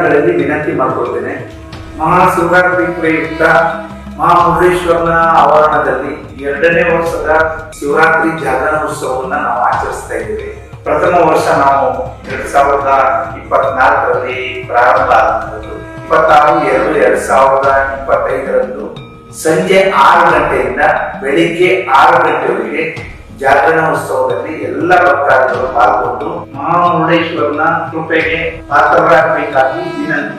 ವಿನಂತಿ ಮಾಡ್ಕೊಳ್ತೇನೆ. ಮಹಾಶಿವರಾತ್ರಿ ಪ್ರಯುಕ್ತ ಮಹಾಮುರುಡೇಶ್ವರನ ಆವರಣದಲ್ಲಿ ಎರಡನೇ ವರ್ಷದ ಶಿವರಾತ್ರಿ ಜಾಗರಣೋತ್ಸವವನ್ನ ನಾವು ಆಚರಿಸ್ತಾ ಇದ್ದೇವೆ. ಪ್ರಥಮ ವರ್ಷ ನಾವು ಎರಡ್ ಸಾವಿರದ ಇಪ್ಪತ್ನಾಲ್ಕರಲ್ಲಿ ಪ್ರಾರಂಭ ಆದಂಥದ್ದು. ಇಪ್ಪತ್ತಾರು, ಎರಡು, ಎರಡ್ ಸಾವಿರದ ಇಪ್ಪತ್ತೈದರಂದು ಸಂಜೆ ಆರು ಗಂಟೆಯಿಂದ ಬೆಳಿಗ್ಗೆ ಆರು ಗಂಟೆವರೆಗೆ ಜಾಗರಣ ಉತ್ಸವದಲ್ಲಿ ಎಲ್ಲ ಭಕ್ತಾದಿಗಳು ಪಾಲ್ಗೊಂಡು ಮಹಾಮುರುಡೇಶ್ವರನ ಕೃಪೆಗೆ ಪಾತ್ರರಾಗಬೇಕಾಗಿ ವಿನಂತಿ.